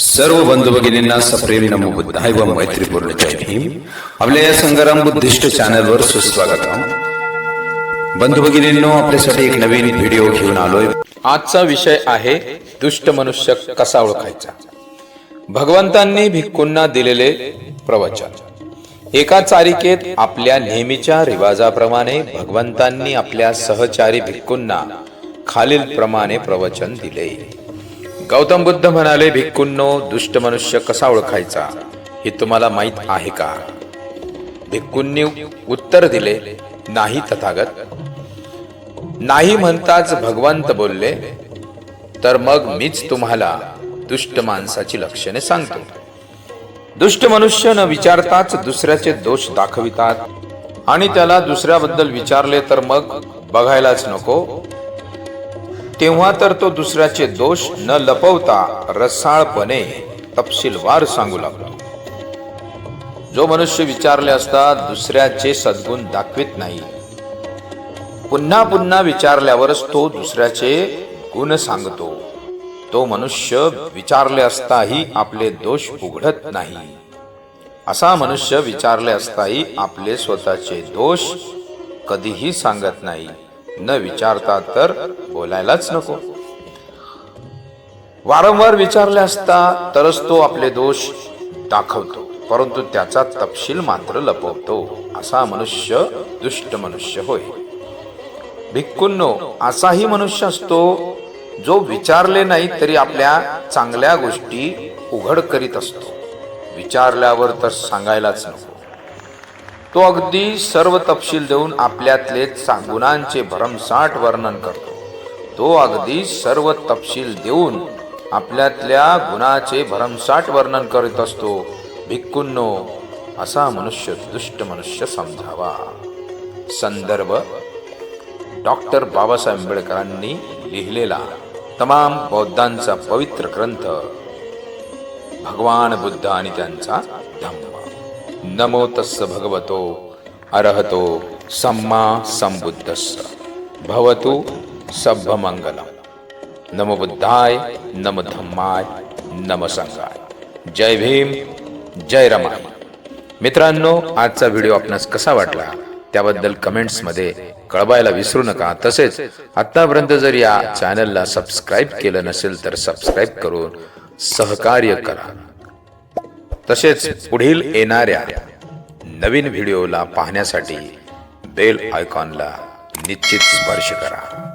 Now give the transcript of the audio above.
सर्व बंधू भगिनींना सप्रेम नमो बुद्धाय व मैत्रीपूर्ण जय भीम. आपल्या या संग्राम बुद्धिष्ट चॅनलवर सुस्वागत बंधू भगिनींनो आपल्यासाठी एक नवीन व्हिडिओ घेऊन आलोय. आजचा विषय आहे दुष्ट मनुष्य कसा ओळखायचा? भगवंतांनी भिक्कूंना दिलेले प्रवचन. एका चारिकेत आपल्या नेहमीच्या रिवाजाप्रमाणे भगवंतांनी आपल्या सहचारी भिक्कूंना खालील प्रमाणे प्रवचन दिले. गौतम बुद्ध म्हणाले भिक्कूंनो दुष्ट मनुष्य कसा ओळखायचा? हे तुम्हाला माहीत आहे का? भिक्कूंनी उत्तर दिले नाही तथागत. नाही म्हणताच भगवंत बोलले तर मग मीच तुम्हाला दुष्ट माणसाची लक्षणे सांगतो. दुष्ट मनुष्य न विचारताच दुसऱ्याचे दोष दाखवितात आणि त्याला दुसऱ्याबद्दल विचारले तर मग बघायलाच नको. तेव्हा तर तो दुसऱ्याचे दोष न लपवता रसाळपणे तपशीलवार सांगू लागतो जो मनुष्य विचारले असता दुसऱ्याचे सद्गुण दाखवित नाही. पुन्हा पुन्हा विचारल्यावरच तो दुसऱ्याचे गुण सांगतो. तो मनुष्य विचारले असताही आपले दोष उघडत नाही. असा मनुष्य विचारले असताही आपले स्वतःचे दोष कधीही सांगत नाही. न विचारता तर बोलायलाच नको. वारंवार विचारले असता तरच तो आपले दोष दाखवतो परंतु त्याचा तपशील मात्र लपवतो असा मनुष्य दुष्ट मनुष्य होय. भिक्कूंनो असाही मनुष्य असतो जो विचारले नाही तरी आपल्या चांगल्या गोष्टी उघड करीत असतो. विचारल्यावर तर सांगायलाच नको. तो अगदी सर्व तपशील देऊन आपल्यातले चा- गुणांचे भरमसाठ वर्णन करतो. तो अगदी सर्व तपशील देऊन आपल्यातल्या गुणाचे भरमसाठ वर्णन करीत असतो. भिक्कुन्नो असा मनुष्य दुष्ट मनुष्य समजावा संदर्भ डॉक्टर बाबासाहेब आंबेडकरांनी लिहिलेला तमाम बौद्धांचा पवित्र ग्रंथ. भगवान बुद्ध आणि त्यांचा धम्म. नमो तस्स भगवतो अरहतो सम्मा संबुद्धस्स भवतु सभ्य नमो नम बुद्धाय नम धम्माय नम संगाय। जय भीम जय रमाय मित्रांनो आजचा व्हिडिओ आपणास कसा वाटला त्याबद्दल कमेंट्समध्ये कळवायला विसरू नका. तसेच आत्तापर्यंत जर या चॅनलला सबस्क्राईब केलं नसेल तर सबस्क्राईब करून सहकार्य करा. तसेच पुढील येणाऱ्या नवीन व्हिडिओला पाहण्यासाठी बेल आयकॉनला निश्चित स्पर्श करा.